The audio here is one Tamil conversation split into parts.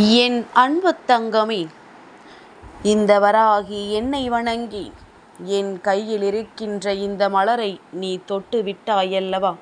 என் அன்பு தங்கமே இந்த வராகி என்னை வணங்கி என் கையில் இருக்கின்ற இந்த மலரை நீ தொட்டு விட்டாயல்லவா?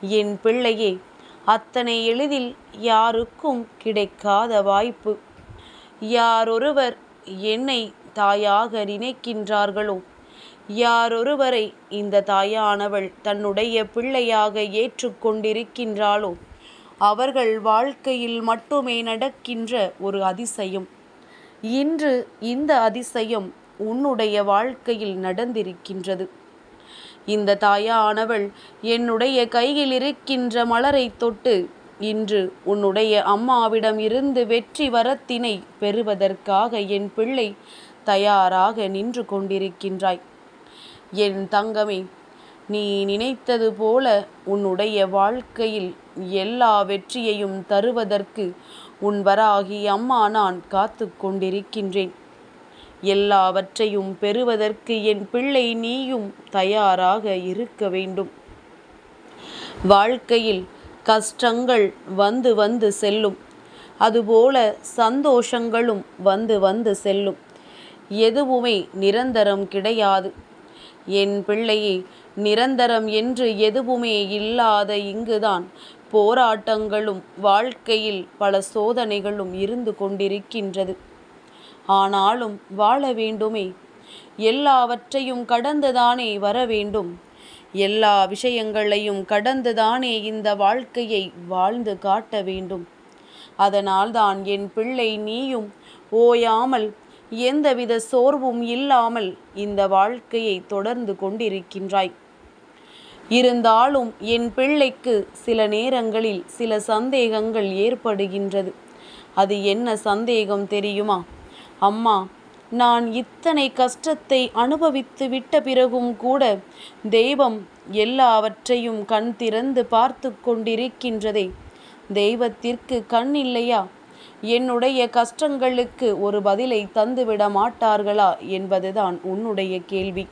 என் பிள்ளையே அத்தனை எளிதில் யாருக்கும் கிடைக்காத வாய்ப்பு. யாரொருவர் என்னை தாயாக நினைக்கின்றார்களோ யாரொருவரை இந்த தாயானவள் தன்னுடைய பிள்ளையாக ஏற்றுக்கொண்டிருக்கின்றாளோ அவர்கள் வாழ்க்கையில் மட்டுமே நடக்கின்ற ஒரு அதிசயம். இன்று இந்த அதிசயம் உன்னுடைய வாழ்க்கையில் நடந்திருக்கின்றது. இந்த தாயானவள் என்னுடைய கையில் இருக்கின்ற மலரை தொட்டு இன்று உன்னுடைய அம்மாவிடம் இருந்து வெற்றி வரத்தினை பெறுவதற்காக என் பிள்ளை தயாராக நின்று கொண்டிருக்கின்றாய். என் தங்கமே நீ நினைத்தது போல உன்னுடைய வாழ்க்கையில் எல்லா வெற்றியையும் தருவதற்கு உன் வராகி அம்மா நான் காத்து கொண்டிருக்கின்றேன். எல்லாவற்றையும் பெறுவதற்கு என் பிள்ளை நீயும் தயாராக இருக்க வேண்டும். வாழ்க்கையில் கஷ்டங்கள் வந்து வந்து செல்லும். அதுபோல சந்தோஷங்களும் வந்து வந்து செல்லும். எதுவுமே நிரந்தரம் கிடையாது. என் பிள்ளையை நிரந்தரம் என்று எதுவுமே இல்லாத இங்குதான் போராட்டங்களும் வாழ்க்கையில் பல சோதனைகளும் இருந்து கொண்டிருக்கின்றது. ஆனாலும் வாழ வேண்டுமே. எல்லாவற்றையும் கடந்துதானே வர வேண்டும். எல்லா விஷயங்களையும் கடந்துதானே இந்த வாழ்க்கையை வாழ்ந்து காட்ட வேண்டும். அதனால்தான் என் பிள்ளை நீயும் ஓயாமல் எந்தவித சோர்வும் இல்லாமல் இந்த வாழ்க்கையை தொடர்ந்து கொண்டிருக்கின்றாய். இருந்தாலும் என் பிள்ளைக்கு சில நேரங்களில் சில சந்தேகங்கள் ஏற்படுகின்றது. அது என்ன சந்தேகம் தெரியுமா? அம்மா நான் இத்தனை கஷ்டத்தை அனுபவித்து விட்ட பிறகும் கூட தெய்வம் எல்லாவற்றையும் கண் திறந்து பார்த்து கொண்டிருக்கின்றதே. தெய்வத்திற்கு கண் இல்லையா? என்னுடைய கஷ்டங்களுக்கு ஒரு பதிலை தந்துவிட மாட்டார்களா என்பதுதான் உன்னுடைய கேள்வி.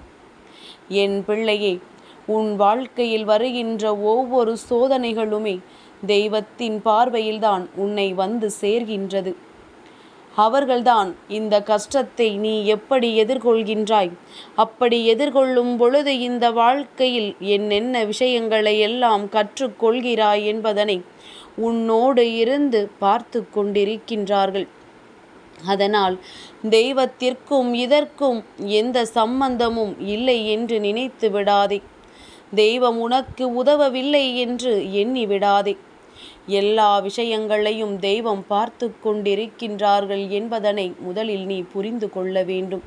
என் பிள்ளையே உன் வாழ்க்கையில் வருகின்ற ஒவ்வொரு சோதனைகளுமே தெய்வத்தின் பார்வையில்தான் உன்னை வந்து சேர்கின்றது. அவர்கள்தான் இந்த கஷ்டத்தை நீ எப்படி எதிர்கொள்கின்றாய்? அப்படி எதிர்கொள்ளும் பொழுது இந்த வாழ்க்கையில் என்னென்ன விஷயங்களை எல்லாம் கற்றுக்கொள்கிறாய் என்பதனை உன்னோடு இருந்து பார்த்து கொண்டிருக்கின்றார்கள். அதனால் தெய்வத்திற்கும் இதற்கும் எந்த சம்பந்தமும் இல்லை என்று நினைத்து விடாதே. தெய்வம் உனக்கு உதவவில்லை என்று எண்ணி விடாதே எல்லா விஷயங்களையும் தெய்வம் பார்த்து கொண்டிருக்கின்றார்கள் என்பதனை முதலில் நீ புரிந்து கொள்ள வேண்டும்.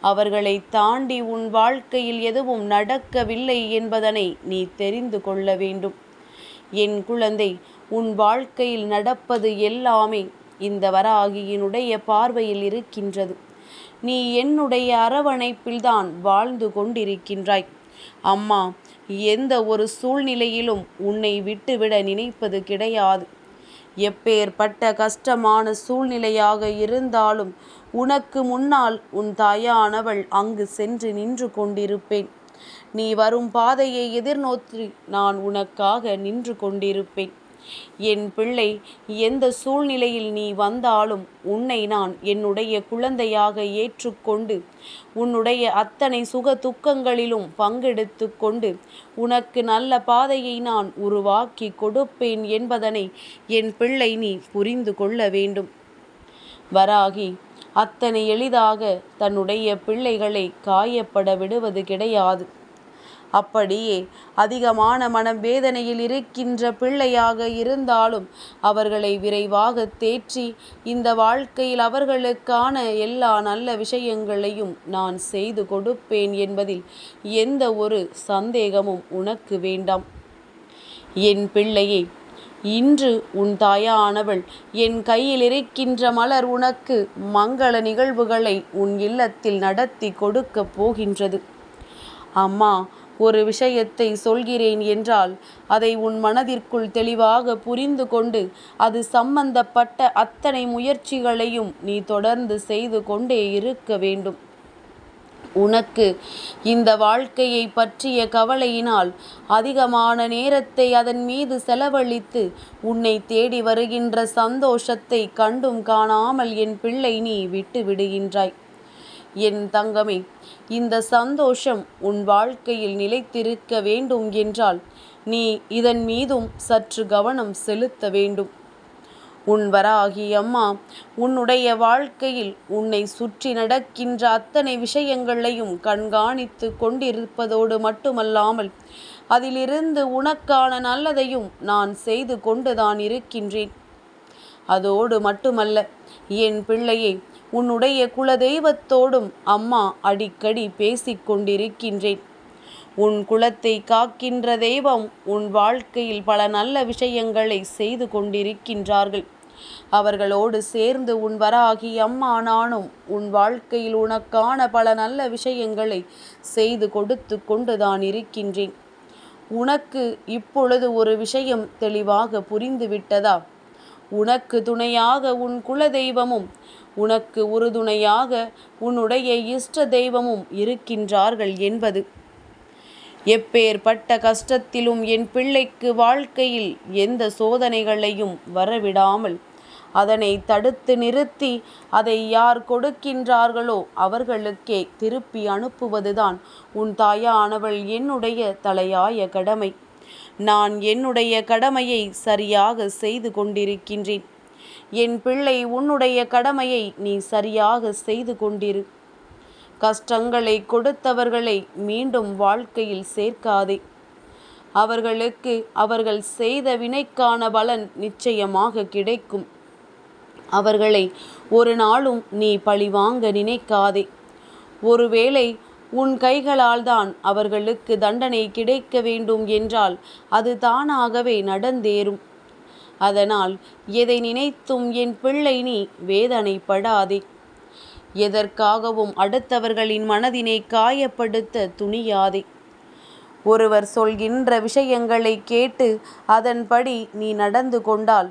அவர்களை தாண்டி உன் வாழ்க்கையில் எதுவும் நடக்கவில்லை என்பதனை நீ தெரிந்து கொள்ள வேண்டும். என் குழந்தை உன் வாழ்க்கையில் நடப்பது எல்லாமே இந்த வராகியினுடைய பார்வையில் இருக்கின்றது. நீ என்னுடைய அரவணைப்பில்தான் வாழ்ந்து கொண்டிருக்கின்றாய். அம்மா எந்த ஒரு சூழ்நிலையிலும் உன்னை விட்டுவிட நினைப்பது கிடையாது. எப்பேற்பட்ட கஷ்டமான சூழ்நிலையாக இருந்தாலும் உனக்கு முன்னால் உன் தாயானவள் அங்கு சென்று நின்று கொண்டிருப்பேன். நீ வரும் பாதையை எதிர்நோக்கி நான் உனக்காக நின்று கொண்டிருப்பேன். என் பிள்ளை எந்த சூழ்நிலையில் நீ வந்தாலும் உன்னை நான் என்னுடைய குழந்தையாக ஏற்றுக்கொண்டு உன்னுடைய அத்தனை சுக துக்கங்களிலும் பங்கெடுத்து கொண்டு உனக்கு நல்ல பாதையை நான் உருவாக்கி கொடுப்பேன் என்பதனை என் பிள்ளை நீ புரிந்து கொள்ள வேண்டும். வராகி அத்தனை எளிதாக தன்னுடைய பிள்ளைகளை காயப்பட விடுவது கிடையாது. அப்படியே அதிகமான மனவேதனையில் வேதனையில் இருக்கின்ற பிள்ளையாக இருந்தாலும் அவர்களை விரைவாக தேற்றி இந்த வாழ்க்கையில் அவர்களுக்கான எல்லா நல்ல விஷயங்களையும் நான் செய்து கொடுப்பேன் என்பதில் எந்த ஒரு சந்தேகமும் உனக்கு வேண்டாம். என் பிள்ளையே இன்று உன் தாயானவள் என் கையில் இருக்கின்ற மலர் உனக்கு மங்கள நிகழ்வுகளை உன் இல்லத்தில் நடத்தி கொடுக்கப் போகின்றது. அம்மா ஒரு விஷயத்தை சொல்கிறேன் என்றால் அதை உன் மனதிற்குள் தெளிவாக புரிந்து கொண்டு அது சம்பந்தப்பட்ட அத்தனை முயற்சிகளையும் நீ தொடர்ந்து செய்து கொண்டே இருக்க வேண்டும். உனக்கு இந்த வாழ்க்கையை பற்றிய கவலையினால் அதிகமான நேரத்தை அதன் மீது செலவழித்து உன்னை தேடி வருகின்ற சந்தோஷத்தை கண்டும் காணாமல் என் பிள்ளை நீ விட்டு விடுகின்றாய். என் தங்கமே இந்த சந்தோஷம் உன் வாழ்க்கையில் நிலைத்திருக்க வேண்டும் என்றால் நீ இதன் மீதும் சற்று கவனம் செலுத்த வேண்டும். உன் வராகி அம்மா உன்னுடைய வாழ்க்கையில் உன்னை சுற்றி நடக்கின்ற அத்தனை விஷயங்களையும் கண்காணித்து கொண்டிருப்பதோடு மட்டுமல்லாமல் அதிலிருந்து உனக்கான நல்லதையும் நான் செய்து கொண்டுதான் இருக்கின்றேன். அதோடு மட்டுமல்ல என் பிள்ளையை உன்னுடைய குலதெய்வத்தோடும் அம்மா அடிக்கடி பேசிக் கொண்டிருக்கின்றேன் உன் குலத்தை காக்கின்ற தெய்வம் உன் வாழ்க்கையில் பல நல்ல விஷயங்களை செய்து கொண்டிருக்கின்றார்கள். அவர்களோடு சேர்ந்து உன் வராகி அம்மா நானும் உன் வாழ்க்கையில் உனக்கான பல நல்ல விஷயங்களை செய்து கொடுத்து கொண்டுதான் இருக்கின்றேன். உனக்கு இப்பொழுது ஒரு விஷயம் தெளிவாக புரிந்துவிட்டதா? உனக்கு துணையாக உன் குல தெய்வமும் உனக்கு உறுதுணையாக உன்னுடைய இஷ்ட தெய்வமும் இருக்கின்றார்கள் என்பது. எப்பேற்பட்ட கஷ்டத்திலும் என் பிள்ளைக்கு வாழ்க்கையில் எந்த சோதனைகளையும் வரவிடாமல் அதனை தடுத்து நிறுத்தி அதை யார் கொடுக்கின்றார்களோ அவர்களுக்கே திருப்பி அனுப்புவதுதான் உன் தாயானவள் என்னுடைய தலையாய கடமை. நான் என்னுடைய கடமையை சரியாக செய்து கொண்டிருக்கின்றேன். என் பிள்ளை உன்னுடைய கடமையை நீ சரியாக செய்து கொண்டிரு. கஷ்டங்களை கொடுத்தவர்களை மீண்டும் வாழ்க்கையில் சேர்க்காதே. அவர்களுக்கு அவர்கள் செய்த வினைக்கான பலன் நிச்சயமாக கிடைக்கும். அவர்களை ஒரு நாளும் நீ பழிவாங்க நினைக்காதே. ஒருவேளை உன் கைகளால்தான் அவர்களுக்கு தண்டனை கிடைக்க வேண்டும் என்றால் அது தானாகவே நடந்தேறும். அதனால் எதை நினைத்தும் என் பிள்ளை நீ வேதனைப்படாதே. எதற்காகவும் அடுத்தவர்களின் மனதினை காயப்படுத்த துணியாதே. ஒருவர் சொல்கின்ற விஷயங்களை கேட்டு அதன்படி நீ நடந்து கொண்டால்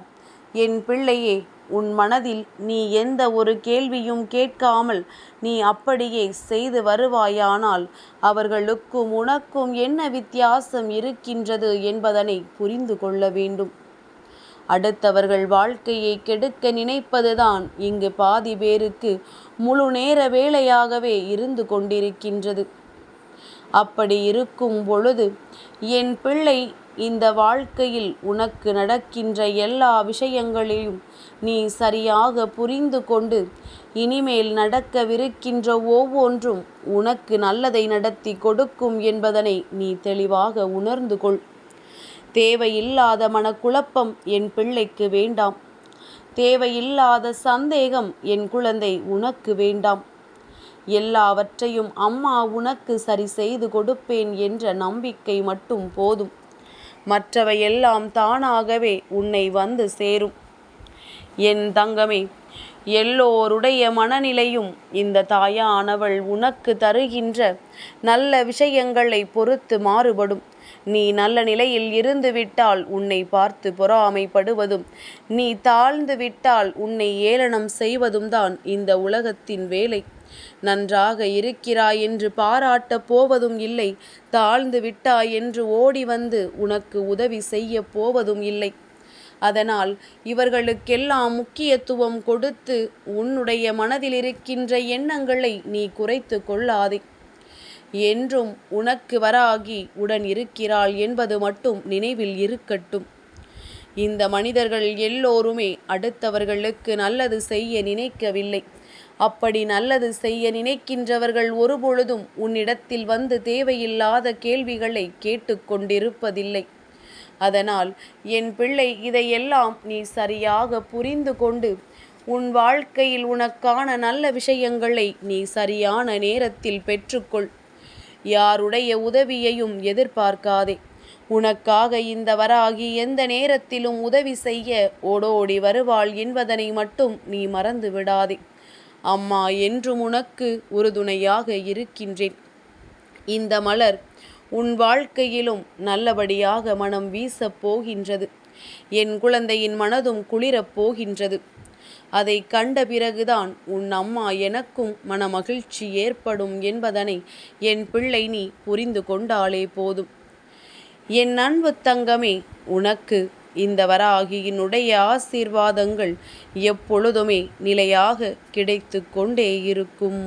என் பிள்ளையே உன் மனதில் நீ எந்த ஒரு கேள்வியும் கேட்காமல் நீ அப்படியே செய்து வருவாயானால் அவர்களுக்கும் உனக்கும் என்ன வித்தியாசம் இருக்கின்றது என்பதனை புரிந்து கொள்ள வேண்டும். அடுத்தவர்கள் வாழ்க்கையை கெடுக்க நினைப்பதுதான் இங்கு பாதி பேருக்கு முழு நேர வேலையாகவே இருந்து கொண்டிருக்கின்றது. அப்படி இருக்கும் பொழுது என் பிள்ளை இந்த வாழ்க்கையில் உனக்கு நடக்கின்ற எல்லா விஷயங்களையும் நீ சரியாக புரிந்து கொண்டு இனிமேல் நடக்கவிருக்கின்ற ஒவ்வொன்றும் உனக்கு நல்லதை நடத்தி கொடுக்கும் என்பதனை நீ தெளிவாக உணர்ந்து கொள். தேவையில்லாத மனக்குழப்பம் என் பிள்ளைக்கு வேண்டாம். தேவையில்லாத சந்தேகம் என் குழந்தை உனக்கு வேண்டாம். எல்லாவற்றையும் அம்மா உனக்கு சரி செய்து கொடுப்பேன் என்ற நம்பிக்கை மட்டும் போதும். மற்றவையெல்லாம் தானாகவே உன்னை வந்து சேரும். என் தங்கமே எல்லோருடைய மனநிலையும் இந்த தாயானவள் உனக்கு தருகின்ற நல்ல விஷயங்களை பொறுத்து மாறுபடும். நீ நல்ல நிலையில் இருந்து விட்டால் உன்னை பார்த்து பொறாமைப்படுவதும் நீ தாழ்ந்து விட்டால் உன்னை ஏளனம் செய்வதும் தான் இந்த உலகத்தின் வேலை. நன்றாக இருக்கிறாய் என்று பாராட்டப் போவதும் இல்லை தாழ்ந்து விட்டாய் என்று ஓடி வந்து உனக்கு உதவி செய்ய போவதும் இல்லை. அதனால் இவர்களுக்கெல்லாம் முக்கியத்துவம் கொடுத்து உன்னுடைய மனதில் இருக்கின்ற எண்ணங்களை நீ குறைத்து கொள்ளாதே. என்றும் உனக்கு வராகி உடன் இருக்கிறாள் என்பது மட்டும் நினைவில் இருக்கட்டும். இந்த மனிதர்கள் எல்லோருமே அடுத்தவர்களுக்கு நல்லது செய்ய நினைக்கவில்லை. அப்படி நல்லது செய்ய நினைக்கின்றவர்கள் ஒருபொழுதும் உன்னிடத்தில் வந்து தேவையில்லாத கேள்விகளை கேட்டுக்கொண்டிருப்பதில்லை. அதனால் என் பிள்ளை இதையெல்லாம் நீ சரியாக புரிந்து கொண்டு உன் வாழ்க்கையில் உனக்கான நல்ல விஷயங்களை நீ சரியான நேரத்தில் பெற்றுக்கொள். யாருடைய உதவியையும் எதிர்பார்க்காதே. உனக்காக இந்த வராகி எந்த நேரத்திலும் உதவி செய்ய ஓடோடி வருவாள் என்பதனை மட்டும் நீ மறந்து விடாதே. அம்மா என்றும் உனக்கு உறுதுணையாக இருக்கின்றேன். இந்த மலர் உன் வாழ்க்கையிலும் நல்லபடியாக மனம் வீசப் போகின்றது. என் குழந்தையின் மனதும் குளிரப் போகின்றது. அதை கண்ட பிறகுதான் உன் அம்மா எனக்கும் மனமகிழ்ச்சி ஏற்படும் என்பதனை என் பிள்ளை நீ புரிந்து கொண்டாலே போதும். என் அன்பு தங்கமே உனக்கு இந்த வராகியினுடைய ஆசீர்வாதங்கள் எப்பொழுதுமே நிலையாக கிடைத்து கொண்டே இருக்கும்.